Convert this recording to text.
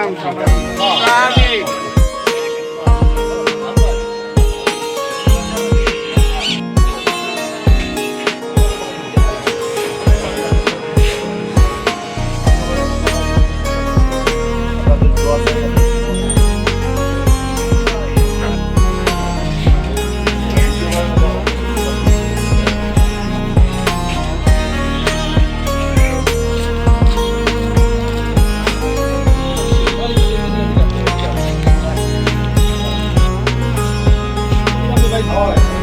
Salam. Salam. life hard.